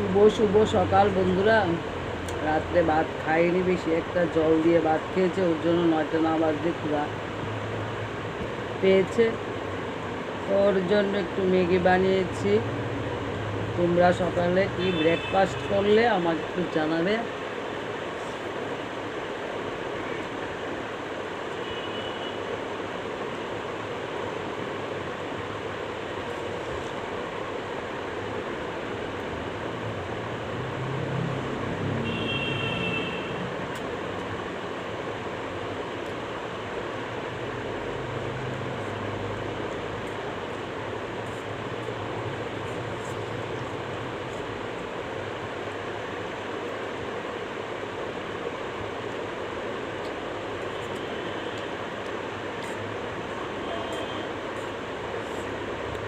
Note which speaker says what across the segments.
Speaker 1: শুভ শুভ সকাল বন্ধুরা। রাত্রে ভাত খাইনি বেশি, একটা জল দিয়ে ভাত খেয়েছে, ওর জন্য নয়টা না বাজতে ক্ষুধা পেয়েছে। ওর জন্য একটু ম্যাগি বানিয়েছি। তোমরা সকালে কি ব্রেকফাস্ট করলে আমাকে একটু জানাবে।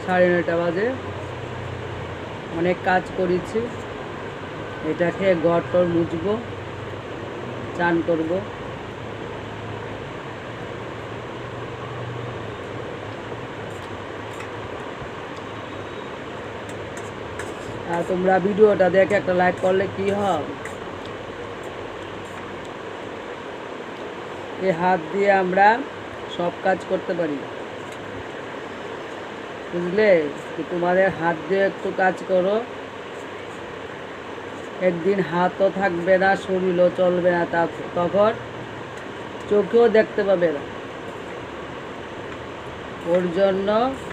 Speaker 1: সাড়ে নয়টা বাজে। অনেক কাজ করেছি। এটাকে ঘর টর মুছবো, চান করব। আর তোমরা ভিডিওটা দেখে একটা লাইক করলে কি হবে এই হাত দিয়ে আমরা সব কাজ করতে পারি। বুঝলে? তোমাদের হাত দিয়ে একটু কাজ করো। একদিন হাতও থাকবে না, শরীরও চলবে না তা তখন চোখেও দেখতে পাবে না। ওর জন্য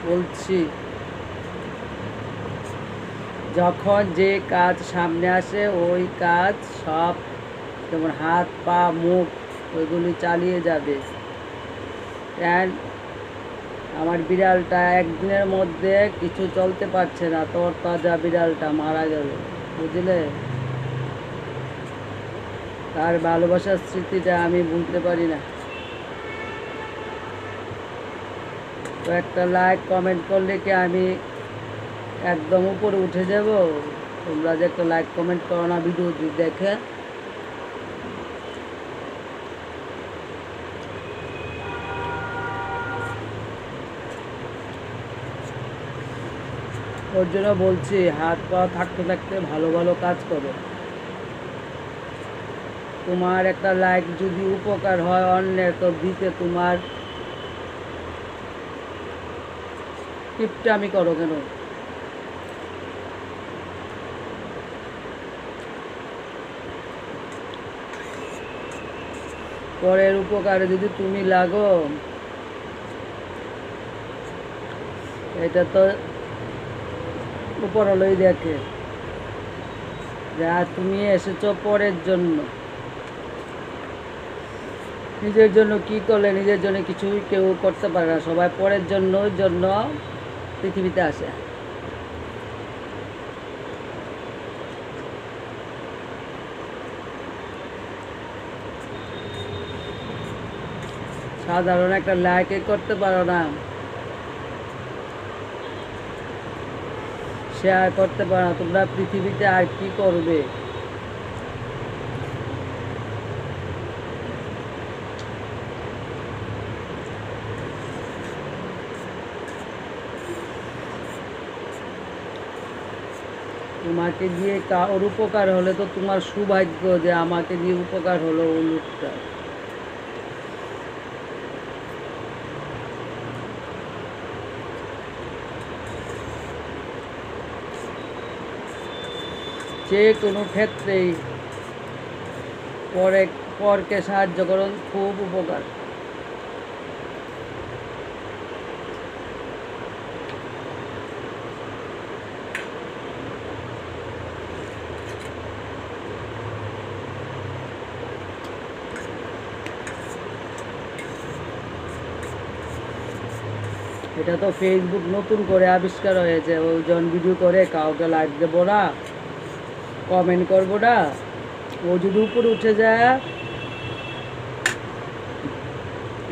Speaker 1: বলছি, যখন যে কাজ সামনে আসে, ওই কাজ সব যেমন হাত, পা, মুখ ওইগুলি চালিয়ে যাবে। অ্যান্ড আমার বিড়ালটা একদিনের মধ্যে কিছু চলতে পারছে না। তোর তাজা বিড়ালটা মারা গেল, বুঝলে? তার ভালোবাসার স্মৃতিটা আমি ভুলতে পারি না। তো একটা লাইক কমেন্ট করলে কি আমি একদম উপরে উঠে যাব? তোমরা যে একটা লাইক কমেন্ট করো না ভিডিও দেখে। ওর জন্য বলছি, হাত পা থাকতে থাকতে ভালো ভালো কাজ করো। তোমার একটা লাইক যদি উপকার হয় অন্যের, তো দিতে তোমার টিপটামি করো কেন? পরের উপকারে যদি তুমি লাগো, এটা তো উপরলই দেখে। যা তুমি এসেছ পরের জন্য। নিজের জন্য কি করলে নিজের জন্য কিছুই কেউ করতে পারে না। সবাই পরের জন্য জন্য পৃথিবীতে আসে। সাধারণ একটা লাইকে করতে পারো না। শেয়ার করতে পারো না, তোমরা পৃথিবীতে আর কি করবে? তোমাকে দিয়ে কার উপকার হলে তো তোমার সৌভাগ্য যে আমাকে দিয়ে উপকার হলো ও লোকটা। যে কোনো ক্ষেত্রেই পরে, পরকে সাহায্য করুন, খুব উপকার। এটা তো ফেসবুক নতুন করে আবিষ্কার হয়েছে। ওজন ভিডিও করে কাউকে লাইক দেবো না। কমেন্ট করব না। ও যদি উপরে উঠে যায়,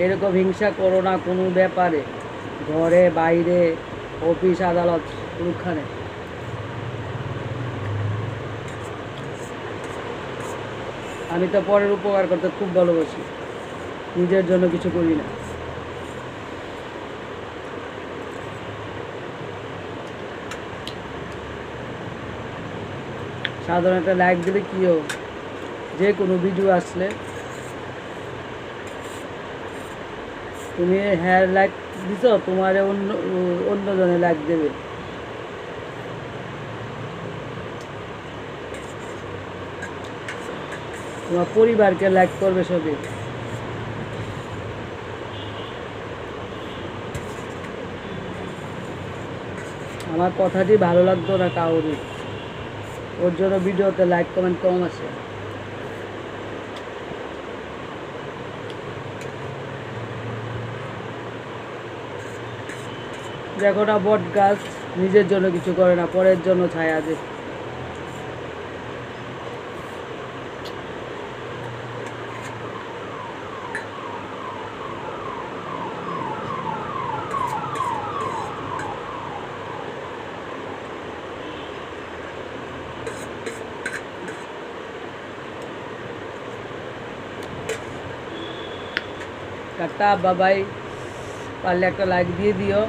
Speaker 1: এরকম হিংসা করো না কোনো ব্যাপারে। ঘরে, বাইরে, অফিস, আদালত কোনখানে আমি তো পরের উপকার করতে খুব ভালোবাসি। নিজের জন্য কিছু করি না। সাধারণ একটা লাইক দিলে কী হোক যে কোনো ভিডিও আসলে তুমি হ্যাঁ লাইক দিছ, তোমার অন্য, অন্যজনে লাইক দেবে। তোমার পরিবারকে লাইক করবে সবই আমার কথাটি ভালো লাগতো না কাউরি ওর জন্য ভিডিওতে লাইক কমেন্ট কম আছে। দেখো না বট গাছ, নিজের জন্য কিছু করে না, পরের জন্য ছায়া দেয় টাটা বাবাই পারলে একটা লাইক দিয়ে দিও।